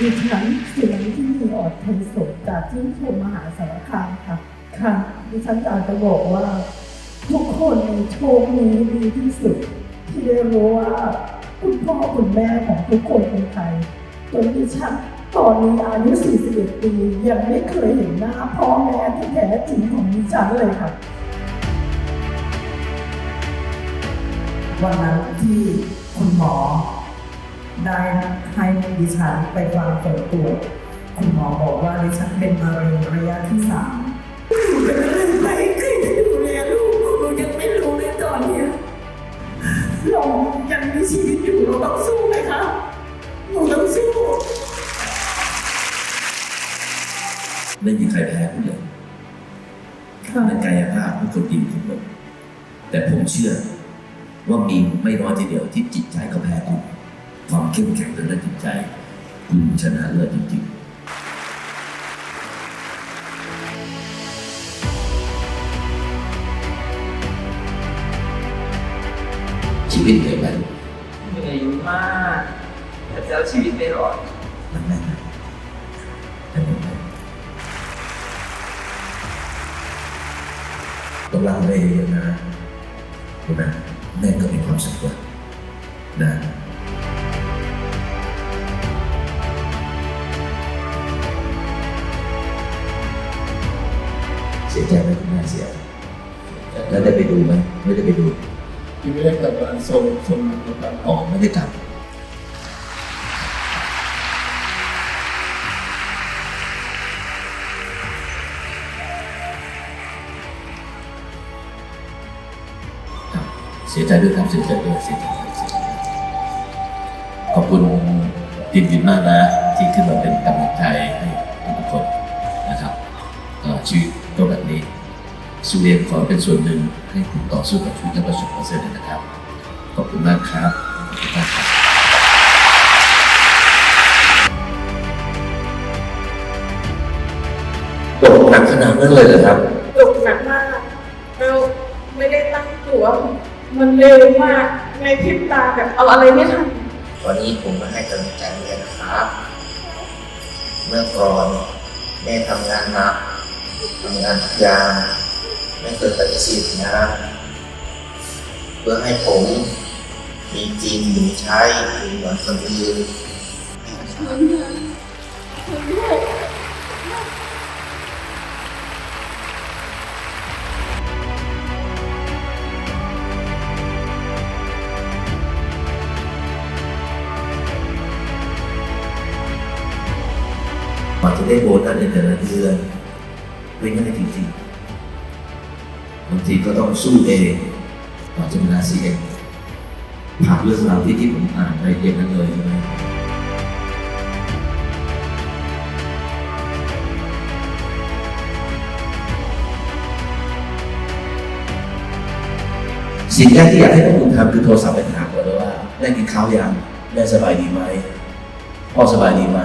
ดิฉันเสียงที่มีออดไทยสดจากที่ชมมหาสารคามค่ะ ค่ะ ดิฉันอยากจะบอกว่า ทุกคนในโชคนี้ดีที่สุด ที่ได้รู้ว่าคุณพ่อคุณแม่ของทุกคนเป็นใครจนดิฉันตอนนี้อายุ 41 ปี ยังไม่เคยเห็นหน้าพ่อแม่ที่แท้จริงของดิฉันเลยค่ะ วันนั้นที่ ได้ให้ดิฉันไปฟังผลตรวจคุณหมอบอกว่าดิฉันเป็นมะเร็งระยะที่สามหนูเป็นอะไรไปใครจะดูแลลูกหนูยังไม่รู้เลยตอนเนี้ยเรายังมีชีวิตอยู่เราต้องสู้ไหมคะหนูต้องสู้ไม่มีใครแพ้ผู้ใหญ่ค่ะในกายภาพทุกคนดีทุกคนแต่ผมเชื่อว่ามีไม่น้อยทีเดียวที่จิตใจเขาแพ้คุณ ความเข้มแข็งทางด้านจิตใจคุณชนะเลิศจริงๆชีวิตเหนื่อยไหมเหนื่อยมากแต่จะเอาชีวิตไม่รอดมันแน่นไหมแต่ไม่เป็นไรต้องรักแม่เยอะๆนะเห็นไหมแม่ก็มีความสุขด้วย สียใจไหมคุณแม่เสียแล้วได้ไปดูไหมไม่ได้ไปดูที่ไม่ได้กลับมาส่งส่งกลับมาอ๋อไม่ได้กลับครับเสียใจด้วยครับเสียใจด้วยเสียใจด้วยเสียใจด้วยขอบคุณทีมวินมากนะ ที่ขึ้นมาเป็นกำลังใจให้ ชีวิตก็แบบนี้สุเรียนขอเป็นส่วนหนึ่งให้คุณต่อสู้กับชีวิตและประสบความสำเร็จนะครับ ขอบคุณมากครับขอบคุณมากครับตกหนักขนาดนั้นเลยเหรอครับตกหนักมากเราไม่ได้ตั้งตัวมันเร็วมากในพริบตาแบบเอาอะไรไม่ทันวันนี้ผมมาให้กำลังใจแม่นะครับ เมื่อก่อนแม่ทำงานหนัก ทำงานทุกอย่างไม่เคยปฏิเสธงานเพื่อให้ผม มีกินมีใช้เหมือนคนอื่นกว่าจะได้โบนัสในแต่ละเดือน ไม่ง่ายจริงๆบางทีก็ต้องสู้เองกว่าจะมีนาซีเองผ่านเรื่องราวที่ที่ผมอ่านไปเองนั้นเลยใช่ไหมสิ่งแรกที่อยากให้พวกคุณทำคือโทรศัพท์ไปถามก่อนเลยว่า ได้กินข้าวยังแม่สบายดีไหมพ่อสบายดีไหม